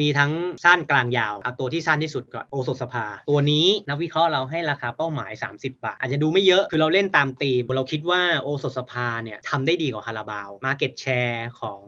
มีทั้งสั้นกลางยาวเอาตัวที่สั้นที่สุดก่อนโอสถสภา ตัวนี้นักวิเคราะห์เราให้ราคาเป้าหมาย 30 บาท อาจจะดูไม่เยอะคือเราเล่นตามตีมเราคิดว่าโอสถสภาเนี่ยทำได้ดีกว่าคาราบาวมาเก็ตแชร์ของ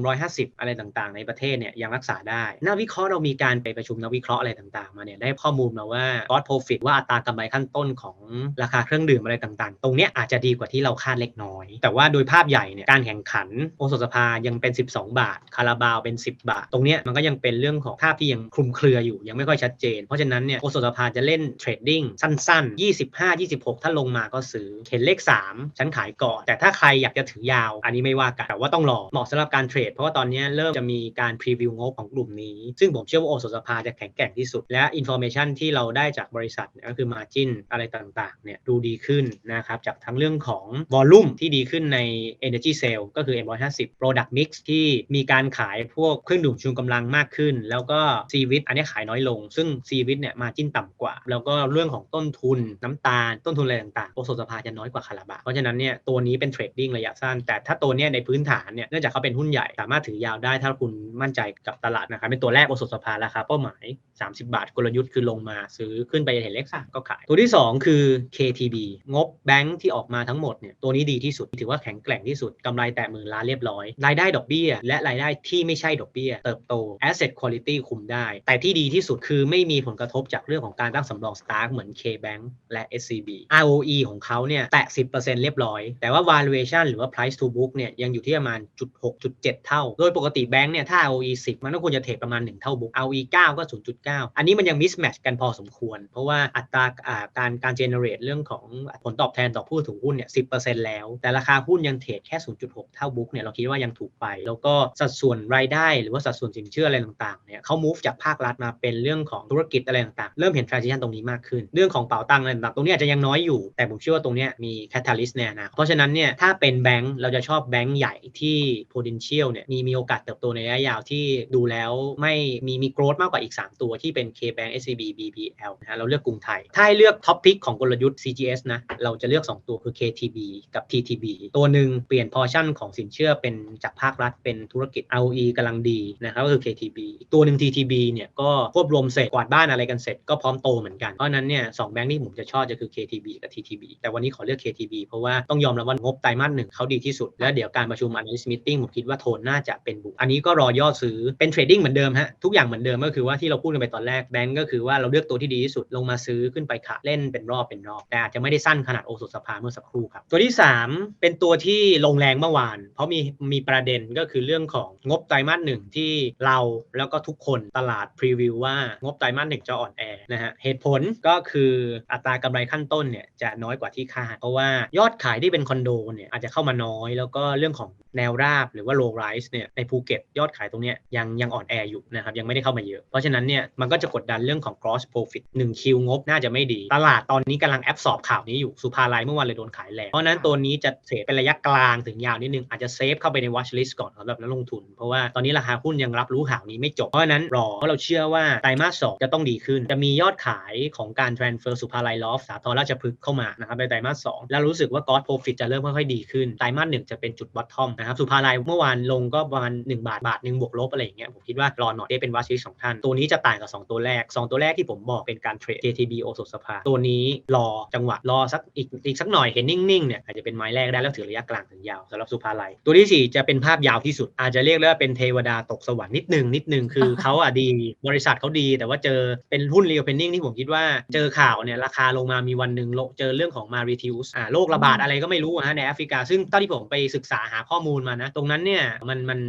M150 อะไรต่างๆ ในประเทศเนี่ยยังรักษาได้ นักวิเคราะห์เรามีการไปประชุมนักวิเคราะห์อะไรต่างๆ มาเนี่ยได้ข้อมูลมาว่า cost profit ว่าอัตรากำไรขั้นต้นของราคาเครื่องดื่มอะไรต่างๆ ตรงเนี้ยอาจจะดีกว่าที่เราคาดเล็กน้อย แต่ว่าโดยภาพใหญ่เนี่ยการแข่งขันโอสถสภายังเป็น 12 บาทคาราบาวเป็น 10 บาท ตรงเนี้ยมันก็ยังเป็นเรื่องของภาพที่ยังคลุมเครืออยู่ ยังไม่ค่อยชัดเจน เพราะฉะนั้นเนี่ยโอสถสภาจะเล่นเทรดดิ้งสั้น ๆ 25 26 ถ้าลงมาก็ซื้อเห็นเลข 3 ฉันขายก่อน แต่ถ้าใครอยากจะถือยาว อันนี้ไม่ว่ากันแต่ว่าต้องรอเหมาะสำหรับการเทรด เพราะว่าตอนนี้เริ่มจะมีการพรีวิวงบของกลุ่มนี้ ซึ่งผมเชื่อว่าโอสถสภาจะแข็งแกร่งที่สุด และอินโฟเมชันที่เราได้จากบริษัทก็คือ Margin อะไรต่างๆเนี่ยดูดีขึ้นนะครับจากทั้งเรื่องของ Volume ที่ดีขึ้นใน Energy Sale ก็คือ M150 Product Mix ที่มีการขายพวกเครื่องดื่มชูกำลังมากขึ้น แล้วก็ c v i t อันนี้ขายน้อยลง ซึ่ง c v i t เนี่ยมาจิ้นต่ำกว่า แล้วก็เรื่องของต้นทุนน้ำตาล ต้นทุนอะไรต่างๆโอโซสภาจะน้อยกว่าคาราบาเพราะฉะนั้นเนี่ยตัวนี้เป็นเทรดดิ้งระยะสั้น แต่ถ้าตัวเนี้ยในพื้นฐานเนี่ยเนื่องจากเขาเป็นหุ้นใหญ่สามารถถือยาวได้ถ้าคุณมั่นใจกับตลาดนะครับเป็นตัวแรกโอโซสภาราคาเป้าหมาย 30 บาทกลยุทธ์คือลงมาซื้อขึ้นไปเห็นเลขสามก็ขาย ตัวที่ 2 คือ KTB งบแบงค์ที่ออกมาทั้งหมดเนี่ยตัวนี้ดีที่สุดถือว่าแข็งแกร่งที่สุดกำไรแตะหมื่นล้านเรียบร้อยรายได้ดอกเบี้ย และรายได้ที่ไม่ใช่ดอกเบี้ย เติบโต asset asset quality คุมได้ แต่ที่ดีที่สุดคือไม่มีผลกระทบจากเรื่องของการตั้งสำรองสตาร์เหมือน KBank และ SCB ROE ของเขาเนี่ยแตะ 10%เรียบร้อย แต่ว่า valuation หรือว่า price to book เนี่ยยังอยู่ที่ประมาณจุด6จุด7เท่า โดยปกติแบงค์เนี่ยถ้า ROE 10 มันก็ควรจะเทรดประมาณ 1 เท่า book ROE 9 ก็ 0.9 อันนี้มันยัง mismatch กันพอสมควร เพราะว่าอัตราอ่าการการ generate เรื่องของผลตอบแทนต่อผู้ถือหุ้นเนี่ย10%แล้ว แต่ราคาหุ้นยังเทรดแค่ 0.6 เท่า book เนี่ยเราคิดว่ายังถูกไป แล้วก็สัดส่วนรายได้หรือว่าสัดส่วนสินเชื่ออะไรต่างๆเนี่ยเขา move จากภาครัฐมาเป็นเรื่องของธุรกิจอะไรต่างๆ เริ่มเห็น transition ตรงนี้มากขึ้น เรื่องของเป๋าตังค์อะไรต่างๆตรงนี้อาจจะยังน้อยอยู่ แต่ผมเชื่อว่าตรงนี้มี catalyst ในอนาคตเพราะฉะนั้นเนี่ยถ้าเป็นแบงก์เราจะชอบแบงก์ใหญ่ที่ potential เนี่ยมีมีโอกาสเติบโตในระยะยาวที่ดูแล้วไม่มีมี growth มากกว่าอีก 3 ตัวที่เป็น KBank SCB BBL นะฮะเราเลือกกรุงไทย ถ้าให้เลือก top pick ของกลยุทธ์ CGS นะเราจะเลือก 2 ตัวคือ KTB กับ TTB ตัวหนึ่งเปลี่ยน portion ของสินเชื่อเป็นจากภาครัฐเป็นธุรกิจ ROE กำลังดีนะครับก็คือ KTB อีกตัวหนึ่ง TTB เนี่ยก็ควบรวมเสร็จกวาดบ้านอะไรกันเสร็จก็พร้อมโตเหมือนกัน เพราะนั้นเนี่ยสองแบงค์ที่ผมจะชอบจะคือ KTB กับ TTB แต่วันนี้ขอเลือก KTB เพราะว่าต้องยอมรับว่างบไตรมาสหนึ่งเขาดีที่สุด แล้วเดี๋ยวการประชุม analyst meeting ผมคิดว่าโทนน่าจะเป็นบุกอันนี้ก็รอย่อซื้อเป็นเทรดดิ้งเหมือนเดิมฮะทุกอย่างเหมือนเดิมก็คือว่าที่เราพูดกันไปตอนแรกแบงก์ก็คือว่าเราเลือกตัวที่ดีที่สุดลงมาซื้อขึ้นไปขาเล่นเป็นรอบเป็นรอบแต่อาจจะไม่ได้สั้นขนาดโอสถสภาเมื่อสักครู่ครับตัวที่ 3 เป็นตัวที่ลงแรงเมื่อวาน เพราะมีมีประเด็นก็คือเรื่องของงบไตรมาสหนึ่งที่เราแล้วก็ทุกคนตลาดพรีวิวว่างบไตรมาสหนึ่งจะอ่อนแอนะฮะเหตุผลก็คืออัตรากำไรขั้นต้นเนี่ยจะน้อยกว่าที่คาดเพราะว่ายอดขายที่เป็นคอนโดเนี่ยอาจจะเข้ามาน้อย แล้วก็เรื่องของแนวราบหรือว่า low rise เนี่ยในภูเก็ตยอดขายตรงเนี้ยยังยังอ่อนแออยู่นะครับยังไม่ได้เข้ามาเยอะ เพราะฉะนั้นเนี่ยมันก็จะกดดันเรื่องของ gross profit 1คิวงบน่าจะไม่ดี ตลาดตอนนี้กำลังแอบสอบข่าวนี้อยู่สุภาลัยเมื่อวานเลยโดนขายแรงเพราะฉะนั้นตัวนี้จะเทรดเป็นระยะกลางถึงยาวนิดนึงอาจจะเซฟเข้าไปใน watch list ก่อนสำหรับนักลงทุน เพราะว่าตอนนี้ราคาหุ้นยังรับรู้ข่าวนี้ไม่จบ เพราะนั้นรอเพราะเราเชื่อว่าไตรมาสสองจะต้องดีขึ้น จะมียอดขายของการ transfer สุภาลัยลอฟสาทรราชพฤกษ์เข้ามานะครับในไตรมาสสองแล้วรู้สึกว่า gross profit จะเริ่มค่อยๆดีขึ้นไตรมาสหนึ่งจะเป็นจุด bottom นะครับสุภาลัยเมื่อวานลงก็ประมาณ1บาทบาทหนึ่งบวกลบอะไรอย่างเงี้ยผมคิดว่ารอหน่อยได้เป็น watch list ของท่านตัวนี้จะต่างกับ 2 ตัวแรก 2 ตัวแรกที่ผมบอกเป็นการเทรด JTB โอสถสภาตัวนี้รอจังหวะรอสักอีกอีกสักหน่อยเห็นนิ่งๆเนี่ยอาจจะเป็นไม้แรกได้แล้วถือระยะกลางถึงยาวสำหรับสุภาลัยตัวที่ 4 จะเป็นภาพยาวที่สุด อาจจะเรียกได้ว่าเป็นเทวดาตกสวรรค์นิดนึงนิดนึงคือเขาอะดีบริษัทเขาดี แต่ว่าเจอเป็นหุ้น reopening ที่ผมคิดว่าเจอข่าวเนี่ยราคาลงมามีวันหนึ่งโลเจอเรื่องของมารีทิวส์อ่าโรคระบาดอะไรก็ไม่รู้อะฮะในแอฟริกา ซึ่งเท่าที่ผมไปศึกษาหาข้อมูลมานะ ตรงนั้นเนี่ยมันมัน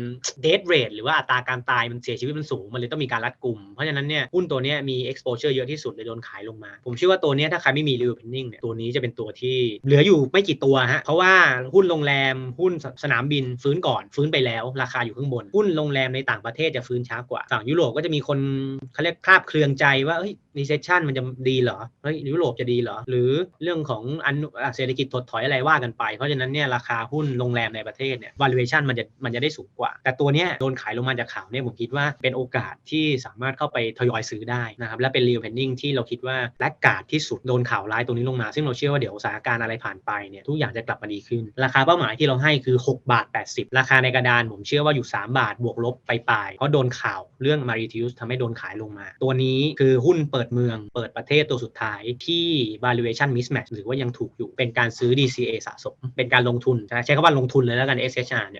death rate หรือว่าอัตราการตายมันเสียชีวิตมันสูง มันเลยต้องมีการรัดกลุ่ม เพราะฉะนั้นเนี่ยหุ้นตัวเนี้ยมี exposure เยอะที่สุดเลยโดนขายลงมา ผมเชื่อว่าตัวเนี้ยถ้าใครไม่มี reopening เนี่ยตัวนี้จะเป็นตัวที่เหลืออยู่ไม่กี่ตัวฮะเพราะว่าหุ้นโรงแรมหุ้นสนามบินฟื้นก่อนฟื้นไปแล้ว ราคาอยู่ข้างบนหุ้นโรงแรมในต่างประเทศจะฟื้นช้ากว่า ฝั่งยุโรปก็จะมีคนเขาเรียกคราบเครืองใจว่าเฮ้ย recession มันจะดีเหรอ เฮ้ยยุโรปจะดีเหรอ หรือเรื่องของอันเศรษฐกิจถดถอยอะไรว่ากันไป เพราะฉะนั้นเนี่ยราคาหุ้นโรงแรมในประเทศเนี่ย valuation มันจะมันจะได้สูงกว่า แต่ตัวเนี้ยโดนขายลงมาจากข่าวเนี่ยผมคิดว่าเป็นโอกาสที่สามารถเข้าไปทยอยซื้อได้นะครับและเป็น real pending ที่เราคิดว่าแลกกาดที่สุดโดนข่าวร้ายตรงนี้ลงมา ซึ่งเราเชื่อว่าเดี๋ยวสถานการณ์อะไรผ่านไปเนี่ยทุกอย่างจะกลับมาดีขึ้น ราคาเป้าหมายที่เราให้คือ 6 บาท 80 ราคาในกระดานผมเชื่อว่าอยู่ 3 บาทบวกลบไปปลายเพราะโดนข่าวเรื่อง Mauritius ทำให้โดนขายลงมา ตัวนี้คือหุ้นเปิดเมือง เปิดประเทศตัวสุดท้ายที่ valuation mismatch หรือว่ายังถูกอยู่เป็นการซื้อ DCA สะสม เป็นการลงทุนใช้คำว่าลงทุนเลยแล้วกัน SHR เนี่ย